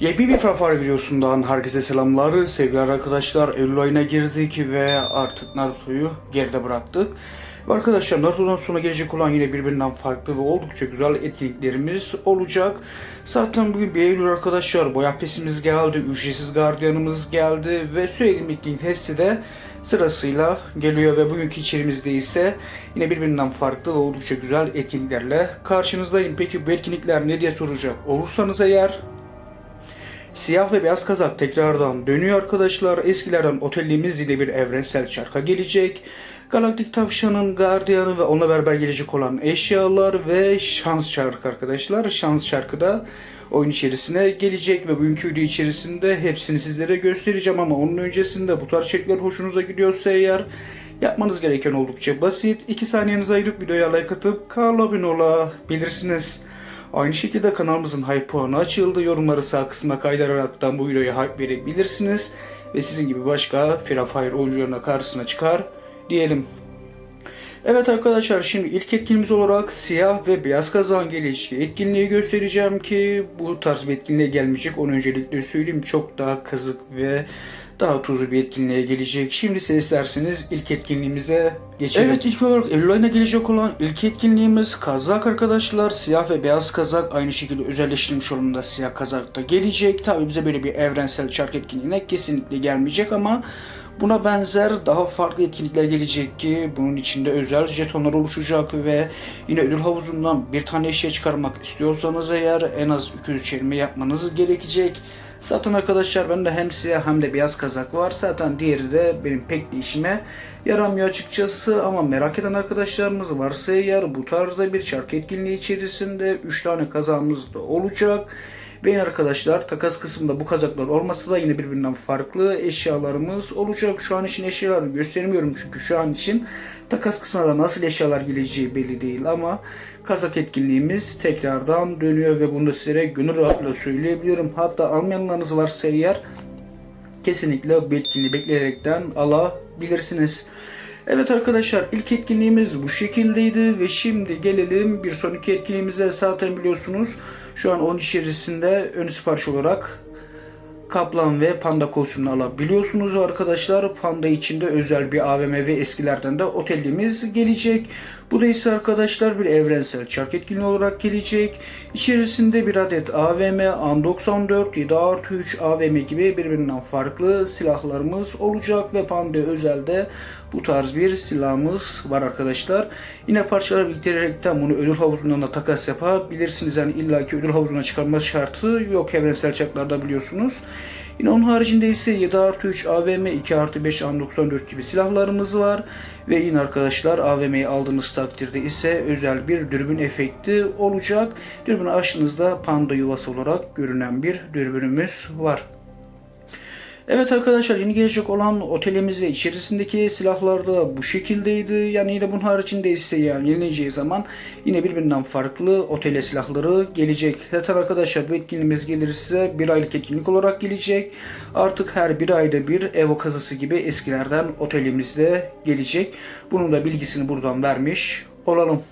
Yepyeni bir Frafar videosundan herkese selamlar. Sevgili arkadaşlar Eylül ayına girdik ve artık Naruto'yu geride bıraktık. Ve arkadaşlar Naruto'dan sonra gelecek olan yine birbirinden farklı ve oldukça güzel etkinliklerimiz olacak. Zaten bugün bir Eylül arkadaşlar boya pesimiz geldi, ücretsiz gardiyanımız geldi ve sürekli etkinlik hepsi de sırasıyla geliyor ve bugünkü içerimizde ise yine birbirinden farklı ve oldukça güzel etkinliklerle karşınızdayım. Peki bu etkinlikler ne diye soracak olursanız eğer Siyah ve beyaz kazak tekrardan dönüyor arkadaşlar. Eskilerden otelimiz yine bir evrensel çarka gelecek. Galaktik Tavşan'ın gardiyanı ve onunla beraber gelecek olan eşyalar ve şans çarkı arkadaşlar. Şans çarkı da oyun içerisine gelecek ve bugünkü video içerisinde hepsini sizlere göstereceğim ama onun öncesinde bu tarz içerikler hoşunuza gidiyorsa eğer yapmanız gereken oldukça basit. 2 saniyenizi ayırıp videoya like atıp kanala abone olabilirsiniz. Aynı şekilde kanalımızın hype puanı açıldı. Yorumları sağ kısma kaydıraraktan bu videoya hype verebilirsiniz. Ve sizin gibi başka Free Fire oyuncularına karşısına çıkar diyelim. Evet arkadaşlar şimdi ilk etkinliğimiz olarak siyah ve beyaz kazan gelişi etkinliği göstereceğim ki bu tarz bir etkinliğe gelmeyecek. Onu öncelikle söyleyeyim. Çok daha kazık ve daha tuzlu bir etkinliğe gelecek. Şimdi siz isterseniz ilk etkinliğimize geçelim. Evet ilk olarak Eylül ayına gelecek olan ilk etkinliğimiz kazak arkadaşlar. Siyah ve beyaz kazak aynı şekilde özelleştirilmiş olumda siyah kazak da gelecek. Tabi bize böyle bir evrensel çark etkinliğine kesinlikle gelmeyecek ama Buna benzer daha farklı etkinlikler gelecek ki bunun içinde özel jetonlar oluşacak ve yine ödül havuzundan bir tane eşya çıkarmak istiyorsanız eğer en az 200 çevirme yapmanız gerekecek. Zaten arkadaşlar bende hem siyah hem de beyaz kazak var. Zaten diğeri de benim pek bir işime yaramıyor açıkçası. Ama merak eden arkadaşlarımız varsa eğer bu tarzda bir şarkı etkinliği içerisinde 3 tane kazağımız da olacak. Ve arkadaşlar takas kısmında bu kazaklar olmasa da yine birbirinden farklı eşyalarımız olacak. Şu an için eşyaları göstermiyorum çünkü şu an için takas kısmında nasıl eşyalar geleceği belli değil ama kazak etkinliğimiz tekrardan dönüyor ve bunu da sizlere gönül rahatlığı söyleyebiliyorum. Hatta almayanlarınız varsa eğer kesinlikle bu etkinliği bekleyerekten alabilirsiniz. Evet arkadaşlar ilk etkinliğimiz bu şekildeydi ve şimdi gelelim bir sonraki etkinliğimize. Zaten biliyorsunuz şu an onun içerisinde ön sipariş olarak Kaplan ve Panda kostümünü alabiliyorsunuz arkadaşlar. Panda içinde özel bir AVM ve eskilerden de otelimiz gelecek. Bu da ise arkadaşlar bir evrensel çark etkinliği olarak gelecek. İçerisinde bir adet AVM, An94, 7 artı 3 AVM gibi birbirinden farklı silahlarımız olacak ve Panda özelde bu tarz bir silahımız var arkadaşlar. Yine parçalar biriktirerekten bunu ödül havuzundan da takas yapabilirsiniz. Yani illaki ödül havuzuna çıkarma şartı yok evrensel çarklarda biliyorsunuz. Yine onun haricinde ise 7 artı 3 AVM, 2 artı 5 An94 gibi silahlarımız var. Ve yine arkadaşlar AVM'yi aldığınız takdirde ise özel bir dürbün efekti olacak. Dürbünü açtığınızda panda yuvası olarak görünen bir dürbünümüz var. Evet arkadaşlar yeni gelecek olan otelimiz ve içerisindeki silahlar da bu şekildeydi. Yani yine bunun haricinde ise yani yenileceği zaman yine birbirinden farklı otele silahları gelecek. Zaten arkadaşlar bu etkinliğimiz gelirse bir aylık etkinlik olarak gelecek. Artık her bir ayda bir Evo kazası gibi eskilerden otelimizde gelecek. Bunun da bilgisini buradan vermiş olalım.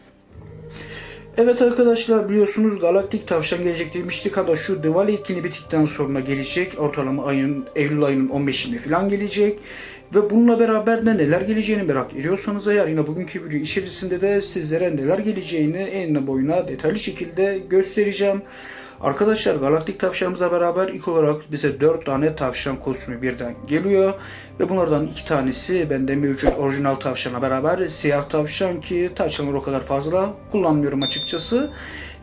Evet arkadaşlar biliyorsunuz Galaktik Tavşan gelecek demiştik. Hatta şu Diwali etkinliği bittikten sonra gelecek. Ortalama ayın Eylül ayının 15'inde falan gelecek. Ve bununla beraber de neler geleceğini merak ediyorsanız eğer yine bugünkü video içerisinde de sizlere neler geleceğini enine boyuna detaylı şekilde göstereceğim. Arkadaşlar Galaktik Tavşanımızla beraber ilk olarak bize 4 tane tavşan kostümü birden geliyor. Ve bunlardan 2 tanesi bende mevcut orijinal tavşana beraber siyah tavşan ki tavşanları o kadar fazla kullanmıyorum açıkçası.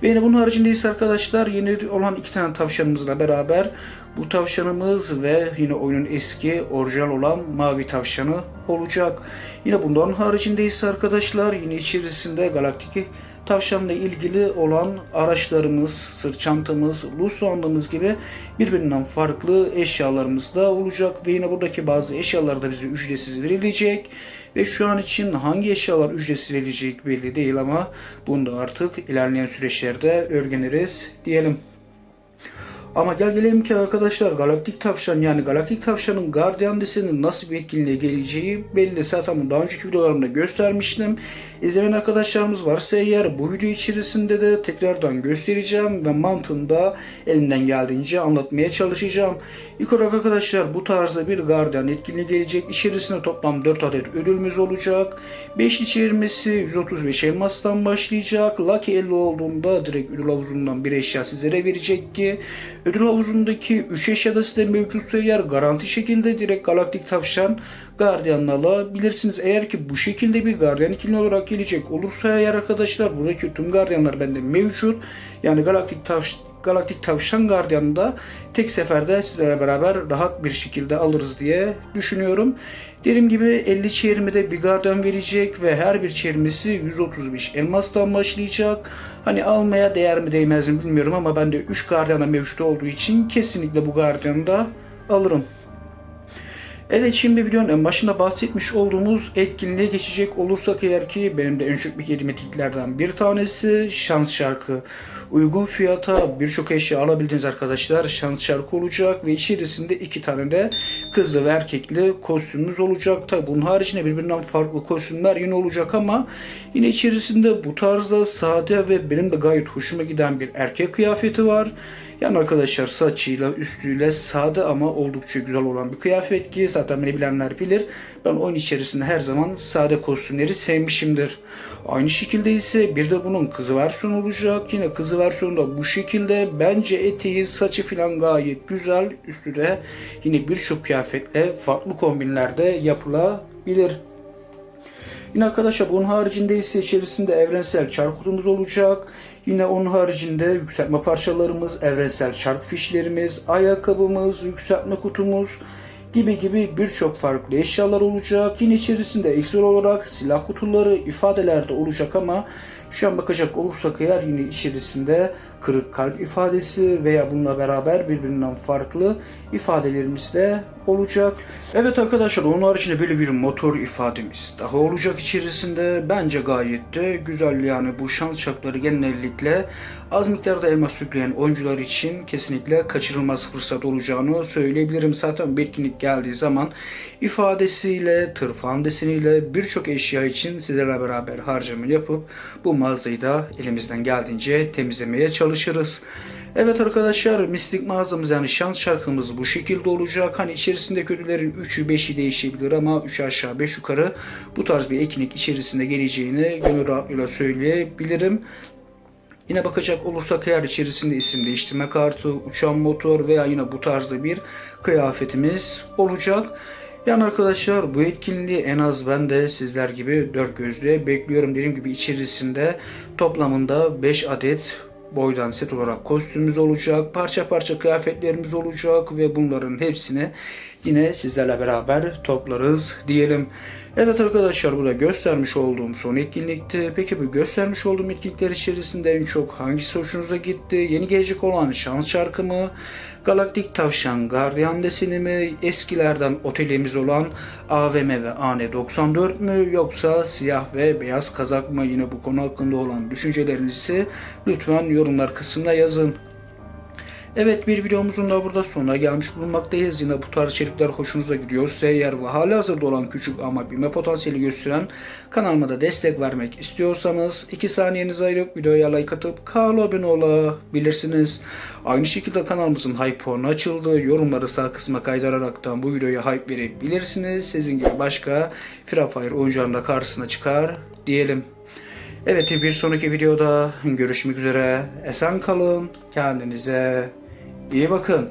Ve yine bunun haricinde ise arkadaşlar yeni olan iki tane tavşanımızla beraber bu tavşanımız ve yine oyunun eski orijinal olan mavi tavşanı olacak. Yine bundan haricinde arkadaşlar yine içerisinde galaktik tavşanla ilgili olan araçlarımız, sırt çantamız, loot sandığımız gibi birbirinden farklı eşyalarımız da olacak ve yine buradaki bazı eşyalar da bize ücretsiz verilecek. Ve şu an için hangi eşyalar ücretsiz verilecek belli değil ama bunu da artık ilerleyen süreçlerde öğreniriz diyelim. Ama gel gelelim ki arkadaşlar Galaktik Tavşan yani Galaktik Tavşan'ın Guardian desenin nasıl bir etkinliğe geleceği belli. Zaten bunu daha önceki videolarımda göstermiştim. İzleyen arkadaşlarımız varsa eğer bu video içerisinde de tekrardan göstereceğim ve mantığını da elimden geldiğince anlatmaya çalışacağım. İlk olarak arkadaşlar bu tarzda bir Guardian etkinliği gelecek. İçerisinde toplam 4 adet ödülümüz olacak. 5 çevirmesi 135 elmastan başlayacak. Lucky 50 olduğunda direkt ödül havuzundan bir eşya sizlere verecek ki ödül havuzundaki 3 eşya da size mevcutsa eğer garanti şekilde direkt Galaktik Tavşan Guardian'la alabilirsiniz. Eğer ki bu şekilde bir Guardian ikili olarak gelecek olursa eğer arkadaşlar buradaki tüm Guardian'lar bende mevcut. Yani Galaktik Tavşan Galaktik Tavşan Guardian'ı da tek seferde sizlere beraber rahat bir şekilde alırız diye düşünüyorum. Dediğim gibi 50 çevirmede bir Guardian verecek ve her bir çevirmesi 135 elmastan başlayacak. Hani almaya değer mi değmez mi bilmiyorum ama bende 3 Guardian'a mevcut olduğu için kesinlikle bu Guardian'ı da alırım. Evet şimdi videonun en başında bahsetmiş olduğumuz etkinliğe geçecek olursak eğer ki benim de en çok beklediğim etkinliklerden bir tanesi şans şarkı. Uygun fiyata birçok eşya alabildiğiniz arkadaşlar şans şarkı olacak ve içerisinde iki tane de kızlı ve erkekli kostümümüz olacak. Tabi bunun haricinde birbirinden farklı kostümler yine olacak ama yine içerisinde bu tarzda sade ve benim de gayet hoşuma giden bir erkek kıyafeti var. Yani arkadaşlar saçıyla üstüyle sade ama oldukça güzel olan bir kıyafet ki zaten beni bilenler bilir. Ben oyun içerisinde her zaman sade kostümleri sevmişimdir. Aynı şekilde ise bir de bunun kızı versiyonu olacak. Yine kızı versiyonunda bu şekilde bence eteği saçı falan gayet güzel. Üstü de yine birçok kıyafetle farklı kombinlerde yapılabilir. Yine arkadaşlar bunun haricinde ise içerisinde evrensel çark kutumuz olacak. Yine onun haricinde yükseltme parçalarımız, evrensel çark fişlerimiz, ayakkabımız, yükseltme kutumuz gibi gibi birçok farklı eşyalar olacak. Yine içerisinde ekstra olarak silah kutuları, ifadeler de olacak ama şu an bakacak olursak eğer yine içerisinde kırık kalp ifadesi veya bununla beraber birbirinden farklı ifadelerimiz de olacak. Evet arkadaşlar onun haricinde böyle bir motor ifademiz daha olacak içerisinde. Bence gayet de güzel yani bu şans çarkları genellikle az miktarda elmas yükleyen oyuncular için kesinlikle kaçırılmaz fırsat olacağını söyleyebilirim. Zaten bir etkinlik geldiği zaman ifadesiyle, tırfan deseniyle birçok eşya için sizlerle beraber harcama yapıp bu mağazayı da elimizden geldiğince temizlemeye çalışırız. Evet arkadaşlar mistik mağazamız yani şans şarkımız bu şekilde olacak. Hani içerisindeki ödüllerin 3'ü 5'i değişebilir ama 3 aşağı 5 yukarı bu tarz bir etkinlik içerisinde geleceğini gönül rahatlığıyla söyleyebilirim. Yine bakacak olursak eğer içerisinde isim değiştirme kartı, uçan motor veya yine bu tarzda bir kıyafetimiz olacak. Yani arkadaşlar bu etkinliği en az ben de sizler gibi dört gözle bekliyorum. Dediğim gibi içerisinde toplamında 5 adet boydan set olarak kostümümüz olacak. Parça parça kıyafetlerimiz olacak ve bunların hepsini yine sizlerle beraber toplarız diyelim. Evet arkadaşlar burada göstermiş olduğum son etkinlikti. Peki bu göstermiş olduğum etkinlikler içerisinde en çok hangisi hoşunuza gitti? Yeni gelecek olan şans şarkı mı? Galaktik Tavşan Guardian deseni mi? Eskilerden otelimiz olan AVM ve AN94 mü? Yoksa siyah ve beyaz kazak mı? Yine bu konu hakkında olan düşüncelerinizi lütfen yorumlar kısmına yazın. Evet bir videomuzun da burada sonuna gelmiş bulunmaktayız. Yine bu tarz içerikler hoşunuza gidiyorsa eğer ve hala hazırda olan küçük ama büyüme potansiyeli gösteren kanalıma da destek vermek istiyorsanız 2 saniyenizi ayırıp videoya like atıp kanala abone olabilirsiniz. Aynı şekilde kanalımızın hype puanı açıldı. Yorumları sağ kısma kaydararaktan bu videoya hype verebilirsiniz. Sizin gibi başka Free Fire oyuncularının karşısına çıkar diyelim. Evet bir sonraki videoda görüşmek üzere. Esen kalın. Kendinize iyi bakın.